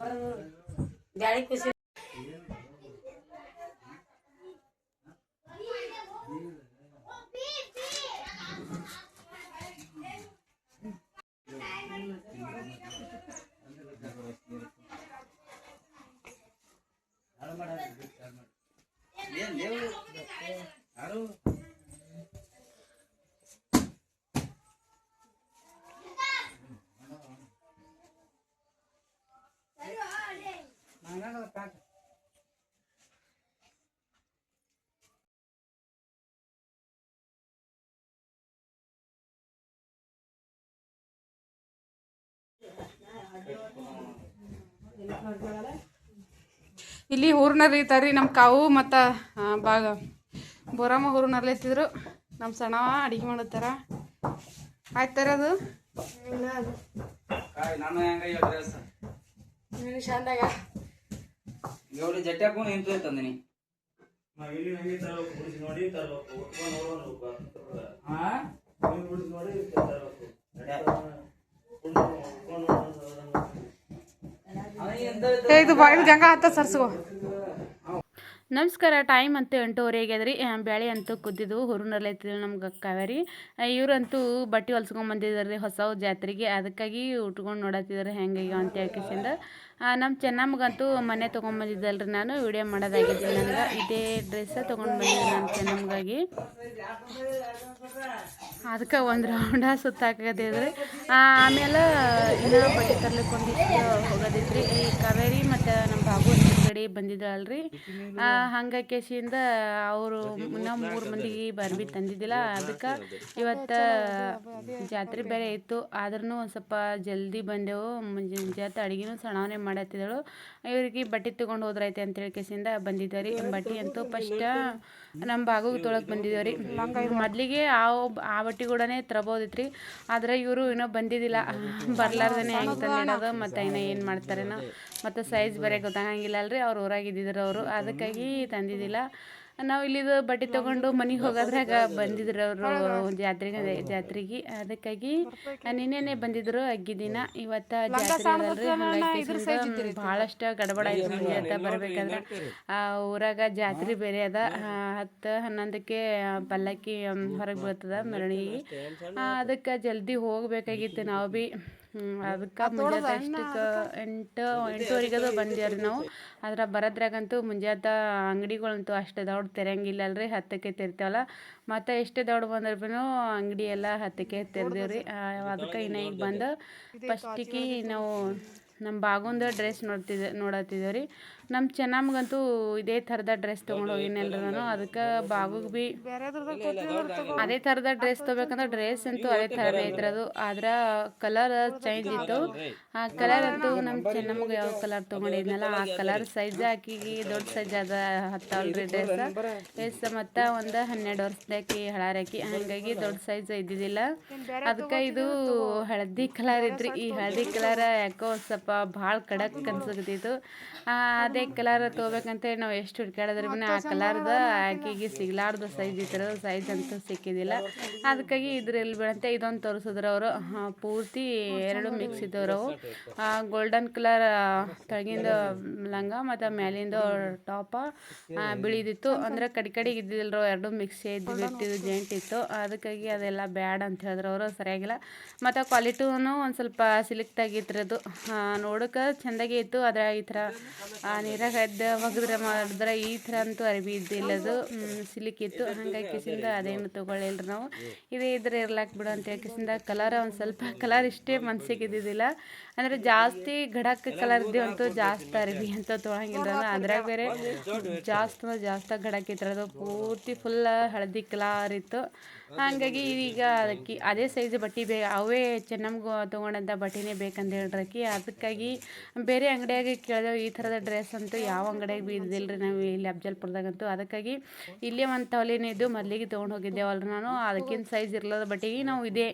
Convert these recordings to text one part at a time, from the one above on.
गाड़ी कुछ ಆಡು ಕುಸಿ ಇಲ್ಲಿ ಹೂರ್ನರ್ ಇರ್ತಾರ್ರಿ ನಮ್ಮ ಕಾವು ಮತ್ತು ಬಾಗ. ಬೋರಮ್ಮ ಹೂರ್ನರ್ಲಿ ಎತ್ತಿದ್ರು ನಮ್ಮ ಸಣ್ಣವ ಅಡಿಗೆ ಮಾಡತ್ತಾರ. ಆಯ್ತಾರ ಅದು. ನಾನು ಹೆಂಗ ಜಟ್ಟೆ ನಿಂತು ತಂದಿನಿ ನಾವಿಲ್ಲಿ ಹಂಗೆ ತರಬೇಕು? ಬಿಡಿಸಿ ನೋಡಿ ತರಬೇಕು. ಉಟ್ಕೊಂಡು ನೋಡೋಣ ಹಾ ಬಿಡಿಸಿ ನೋಡಿ ತರಬೇಕು. ಇದು ಗಂಗಾ ಹತ್ತ ನಮಸ್ಕಾರ ಟೈಮ್ ಅಂತೂ ಎಂಟೂವರೆ ಆಗ್ಯದ್ರಿ ಬ್ಯಾಳೆ ಅಂತೂ ಕುದ್ದಿದ್ದು ಹುರುನಲ್ಲ ನಮ್ಗೆ ಕಾವೇರಿ ಇವರಂತೂ ಬಟ್ಟೆ ಹೊಲ್ಸ್ಕೊಂಡ್ ಬಂದಿದ್ದಾರೆ ರೀ ಹೊಸ ಜಾತ್ರೆಗೆ. ಅದಕ್ಕಾಗಿ ಉಟ್ಕೊಂಡು ನೋಡತ್ತಿದ್ದಾರೆ ಹೆಂಗೆ ಅಂತ ಹೇಳ್ಕಿಸಿಂದ ನಮ್ಮ ಚೆನ್ನಮ್ಮಗಂತೂ ಮನೆ ತೊಗೊಂಬಂದಿದ್ದಲ್ರಿ ನಾನು. ವಿಡಿಯೋ ಮಾಡೋದಾಗಿದ್ದೆ ನನಗೆ ಇದೇ ಡ್ರೆಸ್ಸ ತೊಗೊಂಡು ಬಂದಿದ್ದೆ ನಮ್ಮ ಚೆನ್ನಮ್ಮಗಾಗಿ. ಅದಕ್ಕೆ ಒಂದು ರೌಂಡ ಸುತ್ತಾಕದಿದ್ರಿ ಆಮೇಲೆ ಇನ್ನೂ ಬಟ್ಟೆ ತರ್ಲಿಕ್ಕೆ ಒಂದಿಷ್ಟು ರೀ ಈ ಕಾವೇರಿ ಮತ್ತು ನಮ್ಮ ಬಾಬು ಕಡೆ ಬಂದಿದ್ರಲ್ರಿ ಹಂಗ ಕೇಸಿಯಿಂದ ಅವರು ಇನ್ನೂ ಮೂರು ಮಂದಿಗೆ ಬರ್ಬಿ ತಂದಿದ್ದಿಲ್ಲ. ಅದಕ್ಕೆ ಇವತ್ತು ಜಾತ್ರೆ ಬೇರೆ ಇತ್ತು. ಆದ್ರೂ ಒಂದು ಸ್ವಲ್ಪ ಜಲ್ದಿ ಬಂದೆವು. ಮುಂಜಾನೆ ಅಡುಗೆನೂ ಸಣ್ಣವನೇ ಮಾಡತ್ತಿದ್ದಳು. ಇವ್ರಿಗೆ ಬಟ್ಟೆ ತೊಗೊಂಡು ಹೋದ್ರೈತೆ ಅಂತ ಹೇಳಿ ಕೇಸಿಂದ ಬಂದಿದ್ದಾರೆ. ಬಟ್ಟೆ ಅಂತೂ ಫಸ್ಟ್ ನಮ್ಮ ಬಾಗಿಗೆ ತೊಳಕ್ಕೆ ಬಂದಿದ್ದೇವೆ ರೀ ಮೊದಲಿಗೆ ಆ ಆ ಬಟ್ಟೆ ಕೂಡನೇ ತರಬೋದಿತ್ರಿ. ಆದ್ರೆ ಇವರು ಇನ್ನೂ ಬಂದಿದ್ದಿಲ್ಲ. ಬರ್ಲಾರ್ದೇ ಹೆಂಗೆ ತಂದಿಡೋದು, ಮತ್ತು ಇನ್ನೂ ಏನು ಮಾಡ್ತಾರೇನೋ. ಮತ್ತು ಸೈಜ್ ಬರೀ ಗೊತ್ತಾಗಂಗಿಲ್ಲ ಅಲ್ರಿ ಅವ್ರು ಊರಾಗಿದ್ದಿದ್ರು ಅವರು. ಅದಕ್ಕಾಗಿ ತಂದಿದ್ದಿಲ್ಲ. ನಾವು ಇಲ್ಲಿದು ಬಟ್ಟೆ ತಗೊಂಡು ಮನೆಗೆ ಹೋಗೋದ್ರಾಗ ಬಂದಿದ್ರು ಅವರು ಜಾತ್ರೆಗೆ ಜಾತ್ರೆಗೆ. ಅದಕ್ಕಾಗಿ ನಿನ್ನೆನೆ ಬಂದಿದ್ರು ಅಗ್ಗಿ ದಿನ. ಇವತ್ತ ಜಾತ್ರೆ ಭಾಳಷ್ಟು ಗಡಬಡ ಆಯ್ತು ಮುಂಜಾನೆ ಬರ್ಬೇಕಾದ್ರೆ. ಆ ಊರಾಗ ಜಾತ್ರೆ ಬೇರೆ ಅದ. ಹತ್ತು ಹನ್ನೊಂದಕ್ಕೆ ಪಲ್ಲಕ್ಕಿ ಹೊರಗೆ ಬೀಳ್ತದ ಮೆರವಣಿಗೆ. ಅದಕ್ಕೆ ಜಲ್ದಿ ಹೋಗ್ಬೇಕಾಗಿತ್ತು. ನಾವು ಭೀ ಅದಕ್ಕೆ ಮುಂಜಾನೆ ಅಷ್ಟಕ್ಕೆ ಎಂಟು ಎಂಟುವರೆಗದು ಬಂದೇವ್ರಿ ನಾವು. ಅದ್ರ ಬರೋದ್ರಾಗಂತೂ ಮುಂಜಾತ ಅಂಗಡಿಗಳಂತೂ ಅಷ್ಟು ದೌಡ್ ತೆರೆಯಂಗಿಲ್ಲ ಅಲ್ರಿ ಹತ್ತಕ್ಕೆ ತೆರಿತೇವಲ್ಲ. ಮತ್ತು ಎಷ್ಟೇ ದೊಡ್ಡ ಬಂದ್ರೆ ಅಂಗಡಿ ಎಲ್ಲ ಹತ್ತಕ್ಕೆ ತೆರೆದೇವ್ರಿ. ಅದಕ್ಕೆ ಇನ್ನು ಈಗ ಬಂದು ಫಸ್ಟಿಗೆ ನಾವು ನಮ್ಮ ಬಾಗುಂದ ಡ್ರೆಸ್ ನೋಡ್ತಿದ್ದೆ ನೋಡತ್ತಿದ್ದೇವೆ ರೀ ನಮ್ಮ ಚೆನ್ನಮ್ಮಗಂತೂ ಇದೇ ಥರದ ಡ್ರೆಸ್ ತೊಗೊಂಡು ಹೋಗಿನಲ್ರಿ ನಾನು ಅದಕ್ಕೆ ಬಾಗುಗೆ ಭೀ ಅದೇ ಥರದ ಡ್ರೆಸ್ ತೊಗೊಬೇಕಂದ್ರೆ ಡ್ರೆಸ್ ಅಂತೂ ಅದೇ ಥರನೇ ಅದು ಆದ್ರೆ ಕಲರ್ ಚೇಂಜ್ ಇತ್ತು. ಆ ಕಲರ್ ಅಂತೂ ನಮ್ಮ ಚೆನ್ನಮ್ಮಗೆ ಯಾವ ಕಲರ್ ತೊಗೊಂಡಿದ್ನಲ್ಲ ಆ ಕಲರ್ ಸೈಜ್ ಆಕಿಗೆ ದೊಡ್ಡ ಸೈಜ್ ಅದ ಹತ್ತಾವಲ್ರಿ ಡ್ರೆಸ್. ಎಸ್ ಮತ್ತು ಒಂದು ಹನ್ನೆರಡು ವರ್ಷದಾಕಿ ಹಳಾರಾಕಿ ಹಾಗಾಗಿ ದೊಡ್ಡ ಸೈಜ್ ಇದ್ದಿದ್ದಿಲ್ಲ. ಅದಕ್ಕೆ ಇದು ಹಳದಿ ಕಲರ್ ಇದ್ರಿ. ಈ ಹಳದಿ ಕಲರ್ ಯಾಕೋ ಸ್ವಲ್ಪ ಭಾಳ ಕಡಕ್ ಅನ್ಸಕತ್ತಿತ್ತು. ಆ, ಅದೇ ಕಲರ್ ತಗೋಬೇಕಂತೇಳಿ ನಾವು ಎಷ್ಟು ಹುಡ್ಕಾಡಿದ್ರೆ ಆ ಕಲರ್ದ ಆಕೆಗೆ ಸಿಗ್ಲಾರ್ದ ಸೈಜ್ ಇತ್ತು ಸೈಜ್ ಅಂತೂ ಸಿಕ್ಕಿದ್ದಿಲ್ಲ ಅದಕ್ಕಾಗಿ ಇದ್ರಲ್ಲಿ ಬೀಳಂತೆ ಇದೊಂದು ತೋರಿಸಿದ್ರು ಅವರು. ಪೂರ್ತಿ ಎರಡು ಮಿಕ್ಸ್ ಇದ್ದವ್ರು ಅವು. ಗೋಲ್ಡನ್ ಕಲರ್ ತಳಗಿಂದ ಲಂಗ ಮತ್ತು ಮ್ಯಾಲಿಂದ ಟಾಪ ಬಿಳಿದಿತ್ತು. ಅಂದರೆ ಕಡೆ ಕಡೆಗೆ ಇದ್ದಿದ್ರು ಎರಡು ಮಿಕ್ಸ್ ಇದ್ದು ಬಿಟ್ಟಿದ್ದು ಜೇಂಟ್ ಇತ್ತು. ಅದಕ್ಕಾಗಿ ಅದೆಲ್ಲ ಬ್ಯಾಡ್ ಅಂತ ಹೇಳಿದ್ರು ಅವರು. ಸರಿಯಾಗಿಲ್ಲ. ಮತ್ತು ಕ್ವಾಲಿಟಿನೂ ಒಂದು ಸ್ವಲ್ಪ ಸಿಲಿಕ್ಟಾಗಿತ್ತು ಅದು ನೋಡೋಕೆ ಚೆಂದಾಗಿ ಇತ್ತು. ಆದರೆ ಈ ಥರ ನೀರಾಗ ಎದ್ದು ಒಗದ್ರೆ ಮಾಡಿದ್ರೆ ಈ ಥರ ಅಂತೂ ಅರಿವಿ ಇದ್ದಿಲ್ಲ ಅದು. ಸಿಲುಕಿತ್ತು ಹಂಗೆ ಹಂಗಾಗಿ ಕಿಸಿಂದ ಅದೇನು ತೊಗೊಳ್ಳಿಲ್ಲ ನಾವು. ಇದೇ ಇದ್ರೆ ಇರ್ಲಾಕ್ ಬಿಡು ಅಂತ ಕಿಸಿಂದ ಕಲರ್ ಒಂದು ಸ್ವಲ್ಪ ಕಲರ್ ಇಷ್ಟೇ ಮನ್ಸಿಗೆ ಇದ್ದಿದ್ದಿಲ್ಲ. ಅಂದರೆ ಜಾಸ್ತಿ ಗಡಕ್ ಕಲರ್ ಇದ್ದೀವಂತೂ ಜಾಸ್ತಿ ಅರಿವಿ ಅಂತ ತೊಗೊಳಂಗಿಲ್ಲ ಅಂದ್ರೆ ಅದ್ರಾಗ ಬೇರೆ ಜಾಸ್ತಿ ಜಾಸ್ತಿ ಗಡಕ್ ಇತ್ತು. ಅದು ಪೂರ್ತಿ ಫುಲ್ ಹಳದಿ ಕಲರ್ ಇತ್ತು. ಹಾಗಾಗಿ ಈಗ ಅದಕ್ಕೆ ಅದೇ ಸೈಜ್ ಬಟ್ಟೆ ಬೇ ಅವೇ ಚೆನ್ನಮ್ಗೆ ತೊಗೊಂಡಂಥ ಬಟ್ಟೆನೇ ಬೇಕಂತ ಹೇಳ್ರಕಿ ಅದಕ್ಕಾಗಿ ಬೇರೆ ಅಂಗಡಿಯಾಗೆ ಕೇಳಿದೆವು ಈ ಥರದ ಡ್ರೆಸ್ ಅಂತೂ ಯಾವ ಅಂಗಡಿಯಾಗ ಬೀದಿಲ್ಲ ರೀ ನಾವು ಇಲ್ಲಿ ಅಫ್ಜಲ್ಪುರದಾಗಂತೂ ಅದಕ್ಕಾಗಿ ಇಲ್ಲೇ ಒಂದು ತವಲಿನೇ ಇದ್ದು ಮೊದಲಿಗೆ ತೊಗೊಂಡು ಹೋಗಿದ್ದೇವಲ್ರಿ ನಾನು ಅದಕ್ಕಿಂತ ಸೈಜ್ ಇರ್ಲದ ಬಟ್ಟೆಗೆ ನಾವು ಇದೇ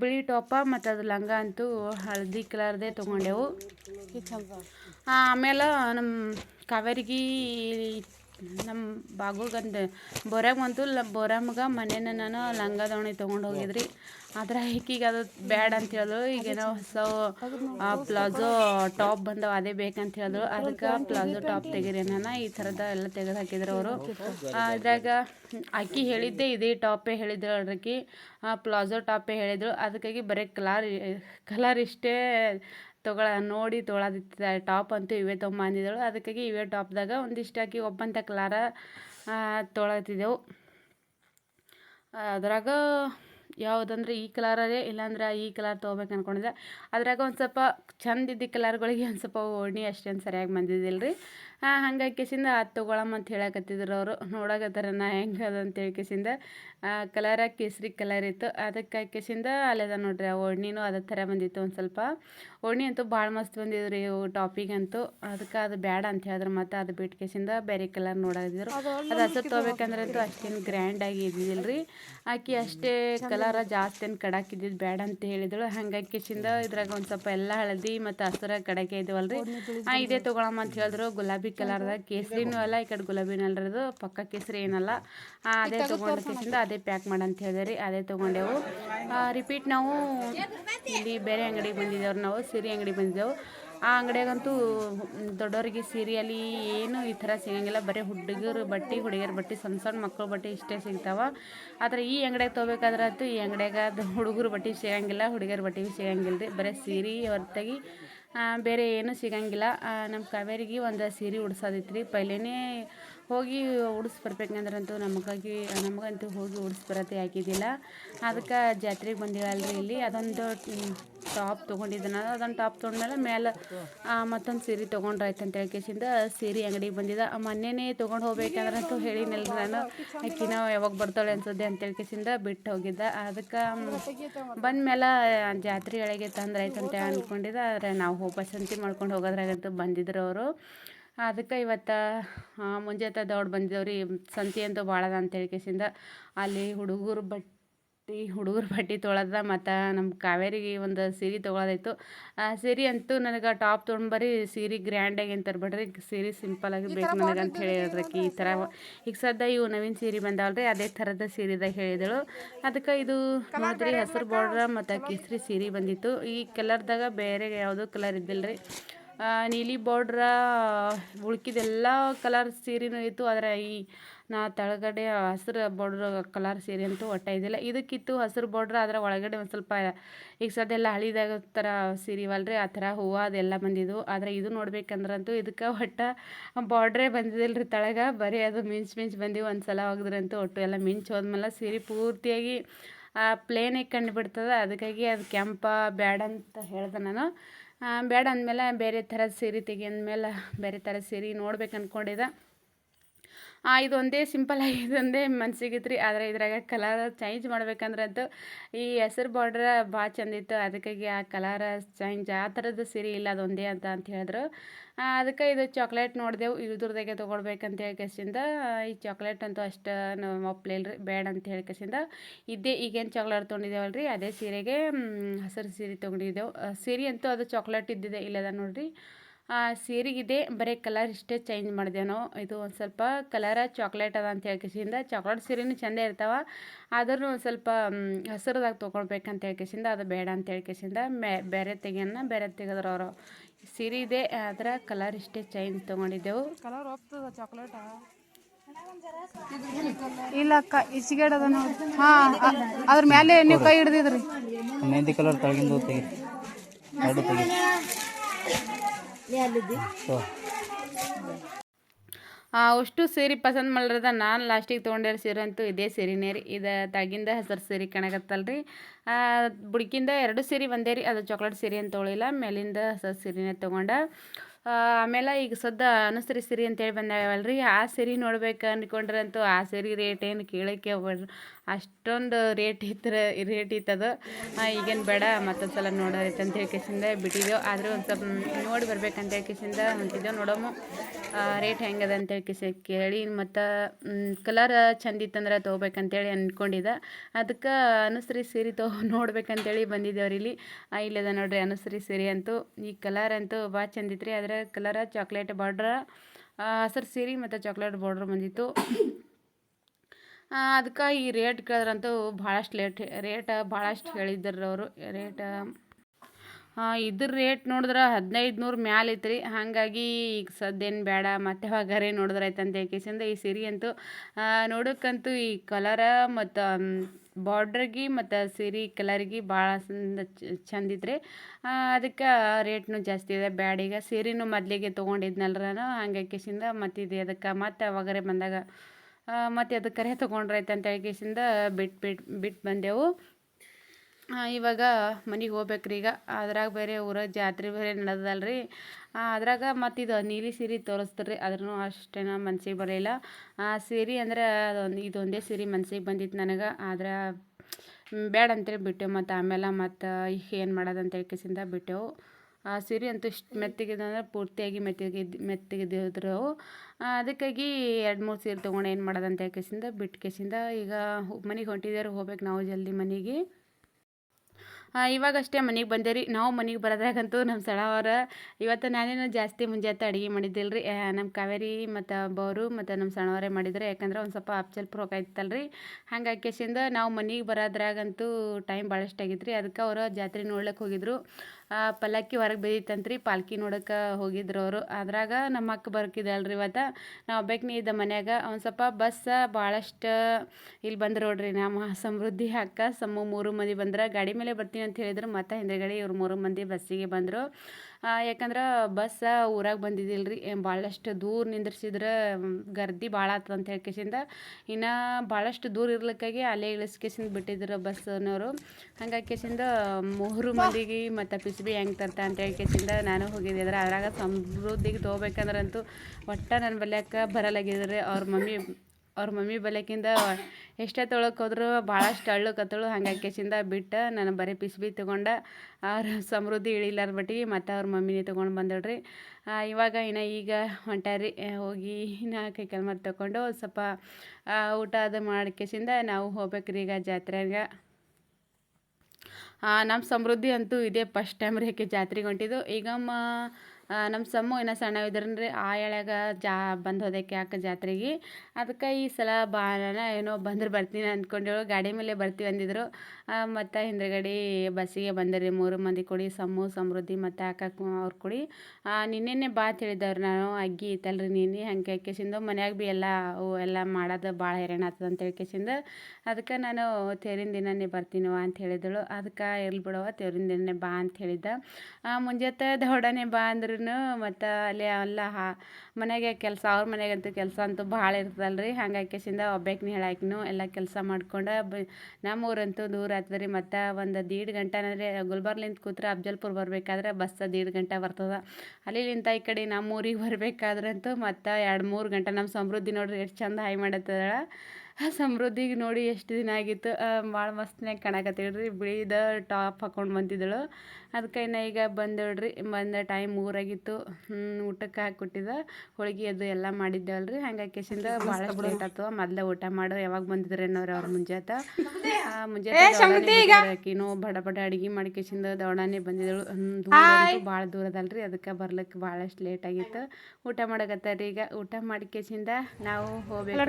ಬಿಳಿ ಟಾಪ ಮತ್ತು ಅದು ಲಂಗ ಅಂತೂ ಹಳದಿ ಕಲರ್ದೇ ತೊಗೊಂಡೆವು. ಆಮೇಲೆ ನಮ್ಮ ಕಾವೇರಿಗೆ ನಮ್ಮ ಬಾಗುಗಂದ ಬೋರ್ಯಾಗ ಬಂತು, ಲ ಬೋರಮ್ಮಗ ಮನೇನ ನಾನು ಲಂಗ ದಾವಣಿ ತೊಗೊಂಡು ಹೋಗಿದ್ರಿ. ಆದ್ರೆ ಈಕಿಗೆ ಅದು ಬ್ಯಾಡ್ ಅಂತ ಹೇಳಿದ್ರು ಈಗೇನೋ ಹೊಸ ಪ್ಲಾಜೋ ಟಾಪ್ ಬಂದವು, ಅದೇ ಬೇಕಂತ ಹೇಳಿದ್ರು ಅದಕ್ಕೆ ಪ್ಲಾಜೋ ಟಾಪ್ ತೆಗೀರಿ ನಾನು ಈ ಥರದ ಎಲ್ಲ ತೆಗೆದು ಹಾಕಿದ್ರು ಅವರು. ಅದ್ರಾಗ ಅಕ್ಕಿ ಹೇಳಿದ್ದೆ, ಇದೇ ಟಾಪೇ ಹೇಳಿದ್ರು ಅಲ್ರಕಿ ಪ್ಲಾಜೋ ಟಾಪೇ ಹೇಳಿದ್ರು. ಅದಕ್ಕಾಗಿ ಬರೀ ಕಲರ್ ಕಲರ್ ಇಷ್ಟೇ ತೊಗೊಳ ನೋಡಿ ತೊಗೊಳದಿತ್ತು ಟಾಪ್ ಅಂತೂ ಇವೇ ತೊಗೊಂಬಂದಿದ್ದಳು ಅದಕ್ಕಾಗಿ ಇವೇ ಟಾಪ್ದಾಗ ಒಂದಿಷ್ಟು ಹಾಕಿ ಒಬ್ಬಂತ ಕ್ಲಾರ ತೊಗೊಳತ್ತಿದ್ದೆವು ಅದ್ರಾಗ ಯಾವುದಂದ್ರೆ ಈ ಕಲರೇ ಇಲ್ಲಾಂದ್ರೆ ಈ ಕಲರ್ ತೊಗೋಬೇಕು ಅಂದ್ಕೊಂಡಿದ್ದೆ ಅದ್ರಾಗ ಒಂದು ಸ್ವಲ್ಪ ಚಂದ ಇದ್ದ ಕಲರ್ಗಳಿಗೆ ಒಂದು ಸ್ವಲ್ಪ ಓಣಿ ಅಷ್ಟೇನು ಸರಿಯಾಗಿ ಬಂದಿದ್ದಿಲ್ಲ ರೀ ಹಂಗಾಗಿ ಕಿಸಿಂದ ಅದು ತೊಗೊಳಮ್ಮ ಅಂತ ಹೇಳಕತ್ತಿದ್ರು ಅವರು. ನೋಡಕತ್ತಾರ ನಾ ಹೆಂಗೆ ಹೇಳಿ ಕಿಸಿಂದ ಕಲರ ಕೇಸರಿ ಕಲರ್ ಇತ್ತು. ಅದಕ್ಕೆ ಕಿಸಿಂದ ಅಲ್ಲದ ನೋಡ್ರಿ ಆ ಓಣಿನೂ ಅದೇ ಥರ ಬಂದಿತ್ತು ಒಂದು ಸ್ವಲ್ಪ. ಓಣಿ ಅಂತೂ ಭಾಳ ಮಸ್ತ್ ಬಂದಿದ್ರು ರೀ ಟಾಪಿಗಂತೂ ಅದಕ್ಕೆ ಅದು ಬೇಡ ಅಂತ ಹೇಳಿದ್ರು ಮತ್ತೆ ಅದು ಬಿಟ್ಟು ಕಿಸಿಂದ ಬೇರೆ ಕಲರ್ ನೋಡಿದ್ರು ಅದು ಹಸಿರು ತೊಗೋಬೇಕಂದ್ರೆ ಅಂತೂ ಅಷ್ಟೇನು ಗ್ರ್ಯಾಂಡಾಗಿ ಇದ್ದಿದ್ದಿಲ್ಲ ರೀ ಆಕೆ ಅಷ್ಟೇ ಕಲರ ಜಾಸ್ತಿ ಏನು ಕಡಾಕ್ ಇದ್ದಿದ್ದು ಬೇಡ ಅಂತ ಹೇಳಿದಳು. ಹಂಗಾಗಿ ಕಿಶಿಂದ ಇದ್ರಾಗ ಒಂದು ಸ್ವಲ್ಪ ಎಲ್ಲ ಹಳದಿ ಮತ್ತು ಹಸಿರ ಕಡಕೆ ಇದ್ವಲ್ರಿ. ಆ ಇದೇ ತೊಗೊಳಮ್ಮ ಅಂತ ಹೇಳಿದ್ರು. ಗುಲಾಬಿ ಕಲರ್ದಾಗ ಕೇಸರಿನೂ ಅಲ್ಲ ಈ ಕಡೆ ಗುಲಾಬಿನೂ ಅಲ್ಲ ಅದು ಪಕ್ಕ ಕೇಸರಿ ಏನಲ್ಲ. ಅದೇ ತೊಗೊಂಡು ಕಿಶಿಂದ ಅದೇ ಪ್ಯಾಕ್ ಮಾಡಂತ ಹೇಳಿದೆ ರೀ. ಅದೇ ತೊಗೊಂಡೆವು. ರಿಪೀಟ್ ನಾವು ಇಲ್ಲಿ ಬೇರೆ ಅಂಗಡಿಗೆ ಬಂದಿದ್ದೇವ್ರಿ ನಾವು ಸೀರೆ ಅಂಗಡಿಗೆ ಬಂದಿದ್ದೆವು. ಆ ಅಂಗಡಿಯಾಗಂತೂ ದೊಡ್ಡವ್ರಿಗೆ ಸೀರೆಯಲ್ಲಿ ಏನು ಈ ಥರ ಸಿಗಂಗಿಲ್ಲ. ಬರೀ ಹುಡುಗರು ಬಟ್ಟೆ ಹುಡುಗಿಯರ ಬಟ್ಟೆ ಸಣ್ಣ ಸಣ್ಣ ಮಕ್ಕಳ ಬಟ್ಟೆ ಇಷ್ಟೇ ಸಿಗ್ತಾವೆ. ಆದರೆ ಈ ಅಂಗಡಿಯಾಗ ತೊಗೋಬೇಕಾದ್ರೆ ಅಂತೂ ಈ ಅಂಗಡಿಯಾಗ ಅದು ಹುಡುಗರು ಬಟ್ಟೆ ಸಿಗಂಗಿಲ್ಲ ಹುಡುಗಿಯರ ಬಟ್ಟೆ ಸಿಗಂಗಿಲ್ಲ ರೀ ಬರೀ ಸೀರೆ ಹೊರತಾಗಿ ಬೇರೆ ಏನೂ ಸಿಗಂಗಿಲ್ಲ. ನಮ್ಮ ಕಾವೇರಿಗೆ ಒಂದು ಸೀರೆ ಉಡ್ಸೋದಿತ್ತು ರೀ ಪೈಲೇನೇ ಹೋಗಿ ಉಡ್ಸಿ ಬರ್ಬೇಕಂದ್ರಂತೂ ನಮಗಾಗಿ, ನಮಗಂತೂ ಹೋಗಿ ಉಡ್ಸಿ ಬರತ್ತೆ ಹಾಕಿದ್ದಿಲ್ಲ ಅದಕ್ಕೆ ಜಾತ್ರೆಗೆ ಬಂದಿವಲ್ರಿ ಇಲ್ಲಿ. ಅದೊಂದು ಟಾಪ್ ತೊಗೊಂಡಿದ್ದೆ ನಾನು ಅದೊಂದು ಟಾಪ್ ತೊಗೊಂಡ್ಮೇಲೆ ಮೇಲೆ ಮತ್ತೊಂದು ಸೀರೆ ತೊಗೊಂಡ್ರಾಯ್ತು ಅಂತ ಹೇಳ್ಕೇಸಿಂದ ಸೀರೆ ಅಂಗಡಿಗೆ ಬಂದಿದ್ದೆ ಮೊನ್ನೆನೇ ತೊಗೊಂಡು ಹೋಗ್ಬೇಕಂದ್ರಂತೂ ಹೇಳಿನಲ್ಲ ನಾನು. ಆಕಿನ ಯಾವಾಗ ಬರ್ತಾಳೆ ಅನ್ಸೋದೆ ಅಂತ ಹೇಳ್ಕೇಸಿಂದ ಬಿಟ್ಟು ಹೋಗಿದ್ದೆ. ಅದಕ್ಕೆ ಬಂದ್ಮೇಲೆ ಜಾತ್ರೆ ಒಳಗೆ ತಂದ್ರಾಯ್ತು ಅಂತ ಅಂದ್ಕೊಂಡಿದ್ದೆ ಆದರೆ ನಾವು ಹೋಗಿ ಬಸಂತಿ ಮಾಡ್ಕೊಂಡು ಹೋಗೋದ್ರಾಗಂತೂ ಬಂದಿದ್ರು ಅವರು. ಅದಕ್ಕೆ ಇವತ್ತು ಮುಂಜಾನೆ ದೌಡ್ ಬಂದಿದ್ದೇವ್ರಿ ಸಂತಿ ಅಂತೂ ಭಾಳ ಅದ ಅಂತ ಹೇಳ್ಕೇಸಿಂದ ಅಲ್ಲಿ ಹುಡುಗರು ಬಟ್ಟಿ ಹುಡುಗರ ಬಟ್ಟೆ ತೊಳೆದ ಮತ್ತು ನಮ್ಮ ಕಾವೇರಿಗೆ ಒಂದು ಸೀರೆ ತೊಗೊಳೋದಾಯ್ತು ಆ ಸೀರೆ ಅಂತೂ ನನಗೆ ಟಾಪ್ ತೊಗೊಂಡ್ಬರಿ ಸೀರೆ ಗ್ರ್ಯಾಂಡಾಗಿ ಏನು ತರಬೇಡ್ರಿ ಸೀರೆ ಸಿಂಪಲಾಗಿ ಬೇಕು ನನಗೆ ಅಂತ ಹೇಳಿ ಹೇಳ್ರಕಿ ಈ ಥರ ಈಗ ಸದ್ಯ ಇವು ನವೀನ್ ಸೀರೆ ಬಂದಾವಲ್ರಿ ಅದೇ ಥರದ ಸೀರೆದಾಗ ಹೇಳಿದಳು. ಅದಕ್ಕೆ ಇದು ನೋಡಿದ್ರಿ ಹಸಿರು ಬಾರ್ಡ್ರ ಮತ್ತು ಕೇಸರಿ ಸೀರೆ ಬಂದಿತ್ತು. ಈ ಕಲರ್ದಾಗ ಬೇರೆ ಯಾವುದೂ ಕಲರ್ ಇದ್ದಿಲ್ಲ ರೀ ನೀಲಿ ಬಾರ್ಡ್ರ ಉಳ್ಕಿದೆಲ್ಲ ಕಲರ್ ಸೀರೆನೂ ಇತ್ತು. ಆದರೆ ಈ ನಾ ತೆಳಗಡೆ ಹಸಿರು ಬಾರ್ಡ್ರ್ ಕಲರ್ ಸೀರೆ ಅಂತೂ ಒಟ್ಟ ಇದ್ದಿಲ್ಲ. ಇದಕ್ಕಿತ್ತು ಹಸಿರು ಬಾರ್ಡ್ರ್ ಅದರ ಒಳಗಡೆ ಒಂದು ಸ್ವಲ್ಪ, ಈಗ ಸದ್ಯ ಎಲ್ಲ ಹಳಿದಾಗ ಥರ ಸೀರೆ ರೀ ಆ ಥರ ಹೂವು ಅದೆಲ್ಲ ಬಂದಿದ್ದು ಆದರೆ ಇದು ನೋಡ್ಬೇಕಂದ್ರಂತೂ ಇದಕ್ಕೆ ಒಟ್ಟು ಬಾರ್ಡ್ರೇ ಬಂದಿದ್ದಿಲ್ಲ ರೀ ತಳಗ. ಬರೀ ಅದು ಮಿಂಚು ಮಿಂಚು ಬಂದಿವು ಒಂದು ಸಲ ಹೋಗಿದ್ರಂತೂ ಒಟ್ಟು ಎಲ್ಲ ಮಿಂಚ್ ಹೋದ್ಮೇಲೆ ಸೀರೆ ಪೂರ್ತಿಯಾಗಿ ಪ್ಲೇನಾಗಿ ಕಂಡುಬಿಡ್ತದೆ ಅದಕ್ಕಾಗಿ ಅದು ಕೆಂಪ, ಬ್ಯಾಡ ಅಂತ ಹೇಳ್ದೆ ನಾನು. ಬೇಡ ಅಂದಮೇಲೆ ಬೇರೆ ಥರದ ಸೀರೆ ತೆಗಿ ಅಂದಮೇಲೆ ಬೇರೆ ಥರದ ಸೀರೆ ನೋಡ್ಬೇಕು ಅಂದ್ಕೊಂಡಿದ್ದೆ ಆ, ಇದು ಒಂದೇ ಸಿಂಪಲ್ ಆಗಿ ಇದೊಂದೇ ಮನ್ಸಿಗಿತ್ತು ರೀ. ಆದರೆ ಇದ್ರಾಗ ಕಲರ್ ಚೇಂಜ್ ಮಾಡ್ಬೇಕಂದ್ರೆ ಅದು ಈ ಹೆಸರು ಬಾರ್ಡ್ರ ಭಾಳ ಚಂದ ಇತ್ತು. ಅದಕ್ಕಾಗಿ ಆ ಕಲರ್ ಚೇಂಜ್ ಆ ಥರದ್ದು ಸೀರೆ ಇಲ್ಲ ಅದೊಂದೇ ಅಂತ ಅಂತ ಹೇಳಿದ್ರು. ಅದಕ್ಕೆ ಇದು ಚಾಕ್ಲೇಟ್ ನೋಡಿದೆವು. ಇದ್ರದಾಗೆ ತೊಗೊಳ್ಬೇಕಂತ ಹೇಳ್ಕೇಸಿಂದ ಈ ಚಾಕ್ಲೇಟ್ ಅಂತೂ ಅಷ್ಟು ನಾವು ಒಪ್ಲಿಲ್ರಿ ಬೇಡ ಅಂತ ಹೇಳ್ಕೇಸಿಂದ ಇದೇ ಈಗೇನು ಚಾಕ್ಲೇಟ್ ತೊಗೊಂಡಿದ್ದೇವಲ್ಲ ರೀ ಅದೇ ಸೀರೆಗೆ ಹಸಿರು ಸೀರೆ ತೊಗೊಂಡಿದ್ದೆವು ಸೀರೆ ಅಂತೂ ಅದು ಚಾಕ್ಲೇಟ್ ಇದ್ದಿದೆ ಇಲ್ಲದ ನೋಡ್ರಿ. ಸೀರೆಗಿದೆ. ಬರೀ ಕಲರ್ ಇಷ್ಟೇ ಚೇಂಜ್ ಮಾಡಿದೆ ನಾವು ಇದು ಒಂದು ಸ್ವಲ್ಪ ಕಲರ ಚಾಕ್ಲೇಟ್ ಅದ ಅಂತ ಹೇಳ್ಕೇಸಿಂದ ಚಾಕ್ಲೇಟ್ ಸೀರೆನೂ ಚಂದ ಇರ್ತಾವೆ. ಆದ್ರೂ ಒಂದು ಸ್ವಲ್ಪ ಹಸಿರದಾಗ ತೊಗೊಳ್ಬೇಕಂತ ಹೇಳ್ಕೇಸಿಂದ ಅದು ಬೇಡ ಅಂತ ಹೇಳ್ಕೇಸಿಂದ ಮೇ ಬೇರೆ ತೆಗಿಯೋಣ ಬೇರೆ ತೆಗೆದ್ರು ಅವರು. ಸೀರೆ ಇದೆ ಅದರ ಕಲರ್ ಇಷ್ಟೇ ಚೇಂಜ್ ತೊಗೊಂಡಿದ್ದೆವು. ಕಲರ್ ಹೋಗ್ತದ ಚಾಕ್ಲೇಟ ಇಲ್ಲ ಅಕ್ಕ ಇಸಿಗೇಡ್ ಅದ ನೋಡಿ. ಹಾಂ ಅದ್ರ ಮೇಲೆ ನೀವು ಕೈ ಹಿಡ್ದಿದ್ರಿ. ಮೆಹಂದಿ ಕಲರ್ ತೆಗಿ. ಎರಡು ಅಷ್ಟು ಸೀರೆ ಪಸಂದ್ ಮಾಡಿರದ ನಾನು ಲಾಸ್ಟಿಗೆ ತೊಗೊಂಡಿರೋ ಸೀರೆ ಅಂತೂ ಇದೇ ಸೀರೆನೇ ರೀ. ಇದು ತಗಿಂದ ಹೆಸರು ಸೀರೆ ಕಾಣಕತ್ತಲ್ಲ ರೀ ಬುಡ್ಕಿಂದ ಎರಡು ಸೀರೆ ಒಂದೇ ರೀ. ಅದು ಚಾಕ್ಲೇಟ್ ಸೀರೆ ಅಂತ ತೊಗೊಳಿಲ್ಲ ಮೇಲಿಂದ ಹೆಸರು ಸೀರೆನೇ ತೊಗೊಂಡ. ಆಮೇಲೆ ಈಗ ಸದ್ದ ಅನುಸರಿ ಸೀರೆ ಅಂತೇಳಿ ಬಂದಾವಲ್ರಿ. ರೀ ಆ ಸೀರೆ ನೋಡ್ಬೇಕು ಅಂದ್ಕೊಂಡ್ರಂತೂ ಆ ಸೀರೆ ರೇಟ್ ಏನು ಕೇಳೋಕ್ಕೆ ಹೋಗ್ಬೇಡ್ರಿ ಅಷ್ಟೊಂದು ರೇಟ್ ಇತ್ತು ರೇಟ್ ಇತ್ತದು. ಈಗೇನು ಬೇಡ ಮತ್ತೊಂದು ಸಲ ನೋಡೋದೈತೆ ಅಂತ ಹೇಳ್ಕೇಸಿಂದ ಬಿಟ್ಟಿದ್ದೆವು ಆದರೂ ಒಂದು ಸ್ವಲ್ಪ ನೋಡಿ ಬರ್ಬೇಕಂತ ಹೇಳ್ಕೇಸಿಂದ ಹೊಂಟಿದ್ದೆವು ನೋಡೋಮು. ರೇಟ್ ಹೆಂಗದ ಅಂತ ಹೇಳ್ಕೇಸಿ ಕೇಳಿ, ಮತ್ತು ಕಲರ್ ಚಂದ ಇತ್ತಂದ್ರೆ ತೊಗೋಬೇಕಂತೇಳಿ ಅಂದ್ಕೊಂಡಿದ್ದೆ ಅದಕ್ಕೆ ಅನುಸರಿ ಸೀರೆ ತಗೋ ನೋಡ್ಬೇಕಂತೇಳಿ ಬಂದಿದ್ದೇವ್ರಿ ಇಲ್ಲಿ. ಇಲ್ಲದ ನೋಡ್ರಿ, ಅನುಸರಿ ಸೀರೆ ಅಂತೂ, ಈ ಕಲರ್ ಅಂತೂ ಭಾಳ ಚಂದ ಇತ್ತು ರೀ ಅದರ ಕಲರ ಚಾಕ್ಲೇಟ್ ಬಾರ್ಡ್ರ ಹಸಿರು ಸೀರೆ ಮತ್ತು ಚಾಕ್ಲೇಟ್ ಬಾರ್ಡ್ರ್ ಬಂದಿತ್ತು. ಅದಕ್ಕೆ ಈ ರೇಟ್ ಕೇಳಿದ್ರಂತೂ ಭಾಳಷ್ಟು ಲೇಟ್ ರೇಟ ಭಾಳಷ್ಟು ಹೇಳಿದ್ರು ಅವರು ರೇಟ ಇದ್ರ ರೇಟ್ ನೋಡಿದ್ರೆ ಹದಿನೈದು ನೂರು ಮ್ಯಾಲೆ ರೀ ಹಾಗಾಗಿ ಈಗ ಸದ್ದೇನು ಬೇಡ, ಮತ್ತೆ ಯಾವಾಗಾರೆ ನೋಡಿದ್ರೆ ಆಯ್ತಂತೆ ಹೇಳ್ಕೇಸಿಂದ ಈ ಸೀರೆ ಅಂತೂ. ನೋಡೋಕ್ಕಂತೂ ಈ ಕಲರ ಮತ್ತು ಬಾರ್ಡ್ರಿಗೆ ಮತ್ತು ಸೀರೆ ಕಲರ್ಗೆ ಭಾಳ ಚಂದ ಇತ್ತು ಅದಕ್ಕೆ ರೇಟ್ನು ಜಾಸ್ತಿ ಇದೆ. ಬ್ಯಾಡ, ಈಗ ಸೀರೆನೂ ಮೊದಲಿಗೆ ತೊಗೊಂಡಿದ್ನಲ್ರ ನಾನು ಹಂಗಾಕಿಸಿಂದ ಮತ್ತಿದೆ ಅದಕ್ಕೆ. ಮತ್ತೆ ಒಗರೆ ಬಂದಾಗ ಮತ್ತು ಅದು ಕರೆ ತೊಗೊಂಡ್ರೈತೆ ಅಂತ ಹೇಳ್ಕೇಸಿಂದ ಬಿಟ್ಟು ಬಿಟ್ಟು ಬಿಟ್ಟು ಬಂದೆವು. ಇವಾಗ ಮನೆಗೆ ಹೋಗ್ಬೇಕ್ರಿ ಈಗ. ಅದ್ರಾಗ ಬೇರೆ ಊರಾಗ ಜಾತ್ರೆ ಬೇರೆ ನಡೆದಲ್ರಿ ಅದ್ರಾಗ ಮತ್ತು ಇದು ನೀಲಿ ಸೀರೆ ತೋರಿಸ್ತಾರೆ. ಅದ್ರೂ ಅಷ್ಟೇನ ಮನ್ಸಿಗೆ ಬರಲಿಲ್ಲ. ಆ, ಸೀರೆ ಅಂದ್ರೆ ಅದೊಂದು, ಇದೊಂದೇ ಸೀರೆ ಮನ್ಸಿಗೆ ಬಂದಿತ್ತು ನನಗೆ. ಆದ್ರೆ ಬೇಡ ಅಂತೇಳಿ ಬಿಟ್ಟೆವು. ಮತ್ತು ಆಮೇಲೆ ಮತ್ತು ಏನು ಮಾಡೋದಂತ ಹೇಳ್ಕೇಸಿಂದ ಬಿಟ್ಟೆವು. ಆ ಸೀರೆ ಅಂತೂ ಇಷ್ಟು ಮೆತ್ತಗಿದೆ ಅಂದರೆ ಪೂರ್ತಿಯಾಗಿ ಮೆತ್ತಗಿದ್ದು ಮೆತ್ತಗಿದ್ದಿದ್ರು ಅದಕ್ಕಾಗಿ ಎರಡು ಮೂರು ಸೀರೆ ತೊಗೊಂಡು ಏನು ಮಾಡೋದಂತ ಹೇಳ್ಕೇಸಿಂದ ಬಿಟ್ಟು ಕೇಸಿಂದ ಈಗ ಮನೆಗೆ ಹೊಂಟಿದ್ದಾರೆ ಹೋಗ್ಬೇಕು ನಾವು ಜಲ್ದಿ ಮನೆಗೆ. ಇವಾಗಷ್ಟೇ ಮನೆಗೆ ಬಂದೇರಿ ನಾವು ಮನೆಗೆ ಬರೋದ್ರಾಗಂತೂ ನಮ್ಮ ಸಳವರ ಇವತ್ತು ನಾನೇನು ಜಾಸ್ತಿ ಮುಂಜಾನೆ ಅಡುಗೆ ಮಾಡಿದ್ದಿಲ್ಲ ರೀ ನಮ್ಮ ಕಾವೇರಿ ಮತ್ತು ಬೋರು ಮತ್ತು ನಮ್ಮ ಸಣವರೇ ಮಾಡಿದ್ರೆ. ಯಾಕಂದ್ರೆ ಒಂದು ಸ್ವಲ್ಪ ಅಪ್ಚಲ್ಪ ಹೋಗಾಯ್ತಲ್ಲ ರೀ ಹಂಗೆ ಕೇಸಿಂದ ನಾವು ಮನೆಗೆ ಬರೋದ್ರಾಗಂತೂ ಟೈಮ್ ಭಾಳಷ್ಟು ಆಗಿತ್ತು ರೀ ಅದಕ್ಕೆ ಅವರು ಜಾತ್ರೆ ನೋಡ್ಲಿಕ್ಕೆ ಹೋಗಿದ್ರು. ಪಲ್ಲಕ್ಕಿ ಹೊರಗೆ ಬಿದ್ದಿತ್ತಂತ್ರಿ ಪಾಲ್ಕಿ ನೋಡೋಕೆ ಹೋಗಿದ್ರು ಅವರು. ಅದ್ರಾಗ ನಮ್ಮ ಅಕ್ಕ ಬರ್ಕಿದ್ದಲ್ರಿ ಇವತ್ತು. ನಾವು ಒಬ್ಬಾಕಿನೇ ಇದ್ದ ಮನ್ಯಾಗ ಒಂದು ಸ್ವಲ್ಪ ಬಸ್ ಭಾಳಷ್ಟು ಇಲ್ಲಿ ಬಂದ್ರು ನೋಡ್ರಿ ನಮ್ಮ ಸಮೃದ್ಧಿ ಅಕ್ಕ, ಸಮ್ಮು ಮೂರು ಮಂದಿ ಬಂದ್ರೆ, ಗಾಡಿ ಮೇಲೆ ಬರ್ತೀನಿ ಅಂತ ಹೇಳಿದ್ರು, ಮತ್ತು ಹಿಂದೆಗಡೆ ಇವ್ರು ಮೂರು ಮಂದಿ ಬಸ್ಸಿಗೆ ಬಂದರು. ಯಾಕಂದ್ರೆ ಬಸ್ ಊರಾಗ ಬಂದಿದ್ದಿಲ್ಲ ರೀ ಭಾಳಷ್ಟು ದೂರ ನಿಂದ್ರಿಸಿದ್ರೆ ಗರ್ದಿ ಭಾಳ ಆತದ ಅಂತ ಹೇಳ್ಕೇಸಿಂದ ಇನ್ನು ಭಾಳಷ್ಟು ದೂರ ಇರ್ಲಿಕ್ಕಾಗಿ ಅಲ್ಲೇ ಇಳಿಸ್ಕೇಸಿಂದ ಬಿಟ್ಟಿದ್ರು ಬಸ್ನವರು ಹಂಗಾಕೇಸಿಂದ ಮೂರು ಮಂದಿಗೆ ಮತ್ತು ಪಿಸ್ಬಿ ಹೆಂಗೆ ತರ್ತ ಅಂತ ಹೇಳ್ಕೇಸಿಂದ ನಾನು ಹೋಗಿದ್ದೆ. ಅದ್ರ ಅದ್ರಾಗ ಸಮೃದ್ಧಿಗೆ ತೊಗೋಬೇಕಂದ್ರಂತೂ ಒಟ್ಟ ನನ್ನ ಬಲ್ಯಾಕ ಬರಲಾಗಿದ್ರಿ. ಅವ್ರ ಮಮ್ಮಿ ಅವ್ರ ಮಮ್ಮಿ ಬಲಕಿಂದ ಎಷ್ಟೇ ತೊಳಕ್ಕೆ ಹೋದ್ರು ಭಾಳಷ್ಟು ಹಂಗೆ ಹಂಗಾಕೇಸಿಂದ ಬಿಟ್ಟು ನಾನು ಬರೀ ಪಿಸ್ಬಿ ತೊಗೊಂಡು ಅವ್ರ ಸಮೃದ್ಧಿ ಇಳಿಲಾರ ಬಟ್ಟಿಗೆ ಮತ್ತು ಅವ್ರ ಮಮ್ಮಿನೇ ತೊಗೊಂಡು ಬಂದಳ್ರಿ. ಇವಾಗ ಇನ್ನು ಈಗ ಹೊಂಟಾರಿ ಹೋಗಿ ನಾ ಕೈ ಮಾಡಿ ತೊಗೊಂಡು ಸ್ವಲ್ಪ ಊಟ ಅದು ಮಾಡ್ಕೇಸಿಂದ ನಾವು ಹೋಗ್ಬೇಕ್ರಿ ಈಗ ಜಾತ್ರೆಗೆ. ನಮ್ಮ ಸಮೃದ್ಧಿ ಅಂತೂ ಇದೇ ಫಸ್ಟ್ ಟೈಮ್ ರೀ ಆಕೆ ಜಾತ್ರೆಗೆ ಹೊಂಟಿದ್ದು. ಈಗ ನಮ್ಮ ಸಮ್ಮು ಇನ್ನೂ ಸಣ್ಣವಿದ್ರನ್ರಿ ಆ ಎಳೆಗ ಜಾ ಬಂದು ಹೋದಕ್ಕೆ ಯಾಕೆ ಜಾತ್ರೆಗೆ. ಅದಕ್ಕೆ ಈ ಸಲ ಬಾ ಏನೋ ಬಂದ್ರೆ ಬರ್ತೀನಿ ಅಂದ್ಕೊಂಡೇಳು ಗಾಡಿ ಮೇಲೆ ಬರ್ತೀವಿ ಅಂದಿದ್ರು. ಮತ್ತು ಹಿಂದ್ಗಡೆ ಬಸ್ಸಿಗೆ ಬಂದರೆ. ಮೂರು ಮಂದಿ ಕೊಡಿ ಸಮ್ಮು ಸಮೃದ್ಧಿ ಮತ್ತು ಅಕ್ಕ ಅವ್ರು ಕೊಡಿ. ನಿನ್ನೆನೆ ಬಾ ತಿಳಿದವ್ರು ನಾನು, ಅಗ್ಗಿ ಐತಲ್ರಿ ನೀನೆ. ಹಂಗೆ ಕೇಸಿಂದ ಮನ್ಯಾಗ ಭೀ ಎಲ್ಲ, ಅವು ಎಲ್ಲ ಮಾಡೋದು ಭಾಳ ಹೈರಾಣ ಆಗ್ತದೆ ಅಂತೇಳಿ ಹೇಳ್ಕೇಸಿಂದ ಅದಕ್ಕೆ ನಾನು ತೇರಿನ ದಿನನೇ ಬರ್ತೀನವ ಅಂತ ಹೇಳಿದಳು. ಅದಕ್ಕೆ ಎಲ್ಲಿ ಬಿಡವ ತೇರಿನ ದಿನನೇ ಬಾ ಅಂತ ಹೇಳಿದ್ದ. ಮುಂಜಾತೆ ದೌಡನೆ ಬಾ ಅಂದ್ರೂ ಮತ್ತು ಅಲ್ಲಿ ಎಲ್ಲ ಹಾ ಮನೆಗೆ ಕೆಲಸ, ಅವ್ರ ಮನೆಗಂತೂ ಕೆಲಸ ಅಂತೂ ಭಾಳ ಇರ್ತದಲ್ಲ ರೀ ಹಂಗಾಗಿ ಕೇಸಿಂದ ಒಬ್ಬಾಕಿನ ಹೇಳಾಕಿನು ಎಲ್ಲ ಕೆಲಸ ಮಾಡ್ಕೊಂಡು ಬ, ನಮ್ಮೂರಂತೂ ದೂರ ಆಗ್ತದೆ ರೀ. ಮತ್ತು ಒಂದು ದೀಡ್ ಗಂಟೆ ಅಂದರೆ ಗುಲ್ಬರ್ಲಿಂದ ಕೂತ್ರೆ ಅಫ್ಜಲ್ಪುರ್ ಬರಬೇಕಾದ್ರೆ ಬಸ್ ದೀಡ್ ಗಂಟೆ ಬರ್ತದೆ. ಅಲ್ಲಿಂದ ಈ ಕಡೆ ನಮ್ಮ ಊರಿಗೆ ಬರಬೇಕಾದ್ರಂತೂ ಮತ್ತು ಎರಡು ಮೂರು ಗಂಟೆ ನಮ್ಮ ಸಮೃದ್ಧಿ ನೋಡಿರಿ ಎಷ್ಟು ಚಂದ ಹಾಯ್ ಮಾಡತ್ತದ ಆ ಸಮೃದ್ಧಿಗೆ ನೋಡಿ ಎಷ್ಟು ದಿನ ಆಗಿತ್ತು. ಭಾಳ ಮಸ್ತ್ನಾಗ ಕಾಣಕತ್ತಿಳ್ರಿ ಬಿಳಿದ ಟಾಪ್ ಹಾಕೊಂಡು ಬಂದಿದ್ದಳು. ಅದಕ್ಕೆ ಇನ್ನು ಈಗ ಬಂದಳ್ರಿ. ಬಂದ ಟೈಮ್ ಊರಾಗಿತ್ತು. ಊಟಕ್ಕೆ ಹಾಕ್ಕೊಟ್ಟಿದ್ದ ಹೋಳಿಗೆ ಅದು ಎಲ್ಲ ಮಾಡಿದ್ದೇವಲ್ರಿ ಹಂಗಾಗಿ ಕೇಸಿಂದ ಭಾಳಷ್ಟು ಲೇಟ್ ಆಯ್ತು ಮೊದಲೇ ಊಟ ಮಾಡೋ. ಯಾವಾಗ ಬಂದಿದ್ರೇನವ್ರು ಅವ್ರ ಮುಂಜಾತ. ಮುಂಜಾನೆ ಆಕಿನೂ. ಬಡ ಬಡ ಅಡುಗೆ ಮಾಡಿ ಕೇಸಿಂದ ದೌಡಾನೆ ಬಂದಿದ್ದಳು. ದೂರ ಭಾಳ ದೂರ ಅದಲ್ರಿ. ಅದಕ್ಕೆ ಬರ್ಲಿಕ್ಕೆ ಭಾಳಷ್ಟು ಲೇಟ್ ಆಗಿತ್ತು. ಊಟ ಮಾಡಕತ್ತಾರ ಈಗ. ಊಟ ಮಾಡಿ ಕೇಸಿಂದ ನಾವು ಹೋಗ್ಬೇಕು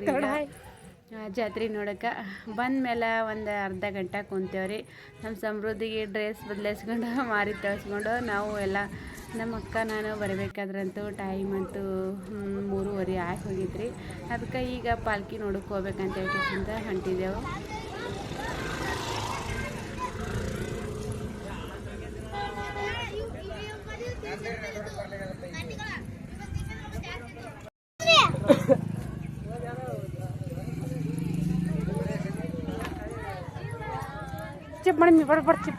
ಜಾತ್ರೆ ನೋಡೋಕೆ. ಬಂದಮೇಲೆ ಒಂದು ಅರ್ಧ ಗಂಟೆ ಕುಂತೇವ್ರಿ ನಮ್ಮ ಸಮೃದ್ಧಿಗೆ ಡ್ರೆಸ್ ಬದಲಾಯಿಸ್ಕೊಂಡು, ಮಾರಿ ತರಿಸ್ಕೊಂಡು, ನಾವು ಎಲ್ಲ ನಮ್ಮ ಅಕ್ಕ, ನಾನು ಬರಬೇಕಾದ್ರಂತೂ ಟೈಮ್ ಅಂತೂ ಮೂರುವರೆ ಆಗಿ ಹೋಗಿದ್ರಿ ಅದಕ್ಕೆ ಈಗ ಪಾಲ್ಕಿ ನೋಡೋಕೆ ಹೋಗ್ಬೇಕಂತ ಹೇಳ್ಕಿಂದ ಹೊಂಟಿದ್ದೆವು ಬನ್ನಿ ಬಡ ಬರ್ತೀನಿ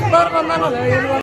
las palmas.